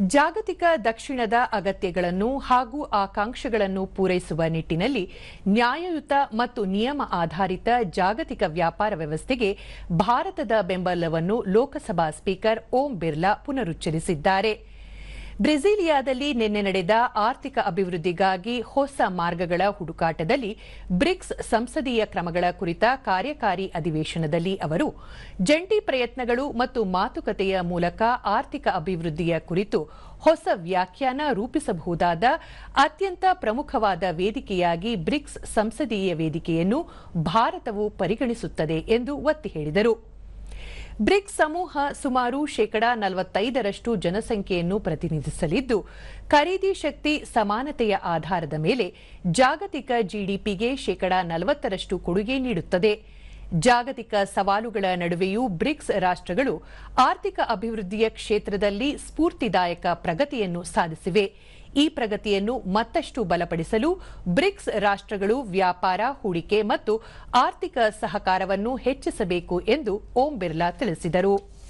ಜಾಗತಿಕ ದಕ್ಷಿಣದ ಅಗತ್ಯಗಳನ್ನು ಹಾಗೂ ಆಕಾಂಕ್ಷೆಗಳನ್ನು ಪೂರೈಸುವ ನಿಟ್ಟಿನಲ್ಲಿ ನ್ಯಾಯಯುತ ಮತ್ತು ನಿಯಮ ಆಧಾರಿತ ಜಾಗತಿಕ ವ್ಯಾಪಾರ ವ್ಯವಸ್ಥೆಗೆ ಭಾರತದ ಬೆಂಬಲವನ್ನು ಲೋಕಸಭಾ ಸ್ಪೀಕರ್ ಓಂ ಬಿರ್ಲಾ ಪುನರುಚ್ಚರಿಸಿದ್ದಾರೆ. ಬ್ರೆಸಿಲಿಯಾದಲ್ಲಿ ನಿನ್ನೆ ನಡೆದ ಆರ್ಥಿಕ ಅಭಿವೃದ್ಧಿಗಾಗಿ ಹೊಸ ಮಾರ್ಗಗಳ ಹುಡುಕಾಟದಲ್ಲಿ ಬ್ರಿಕ್ಸ್ ಸಂಸದೀಯ ಕ್ರಮಗಳ ಕುರಿತ ಕಾರ್ಯಕಾರಿ ಅಧಿವೇಶನದಲ್ಲಿ ಅವರು ಜಂಟಿ ಪ್ರಯತ್ನಗಳು ಮತ್ತು ಮಾತುಕತೆಯ ಮೂಲಕ ಆರ್ಥಿಕ ಅಭಿವೃದ್ಧಿಯ ಕುರಿತು ಹೊಸ ವ್ಯಾಖ್ಯಾನ ರೂಪಿಸಬಹುದಾದ ಅತ್ಯಂತ ಪ್ರಮುಖವಾದ ವೇದಿಕೆಯಾಗಿ ಬ್ರಿಕ್ಸ್ ಸಂಸದೀಯ ವೇದಿಕೆಯನ್ನು ಭಾರತವು ಪರಿಗಣಿಸುತ್ತದೆ ಎಂದು ಒತ್ತಿ ಹೇಳಿದರು. ಬ್ರಿಕ್ಸ್ ಸಮೂಹ ಸುಮಾರು ಶೇಕಡಾ ನಲವತ್ತೈದರಷ್ಟು ಜನಸಂಖ್ಯೆಯನ್ನು ಪ್ರತಿನಿಧಿಸಲಿದ್ದು, ಖರೀದಿ ಶಕ್ತಿ ಸಮಾನತೆಯ ಆಧಾರದ ಮೇಲೆ ಜಾಗತಿಕ ಜಿಡಿಪಿಗೆ ಶೇಕಡಾ ನಲವತ್ತರಷ್ಟು ಕೊಡುಗೆ ನೀಡುತ್ತದೆ. ಜಾಗತಿಕ ಸವಾಲುಗಳ ನಡುವೆಯೂ ಬ್ರಿಕ್ಸ್ ರಾಷ್ಟ್ರಗಳು ಆರ್ಥಿಕ ಅಭಿವೃದ್ಧಿಯ ಕ್ಷೇತ್ರದಲ್ಲಿ ಸ್ಫೂರ್ತಿದಾಯಕ ಪ್ರಗತಿಯನ್ನು ಸಾಧಿಸಿವೆ. ಈ ಪ್ರಗತಿಯನ್ನು ಮತ್ತಷ್ಟು ಬಲಪಡಿಸಲು ಬ್ರಿಕ್ಸ್ ರಾಷ್ಟ್ರಗಳು ವ್ಯಾಪಾರ, ಹೂಡಿಕೆ ಮತ್ತು ಆರ್ಥಿಕ ಸಹಕಾರವನ್ನು ಹೆಚ್ಚಿಸಬೇಕು ಎಂದು ಓಂ ಬಿರ್ಲಾ ತಿಳಿಸಿದರು.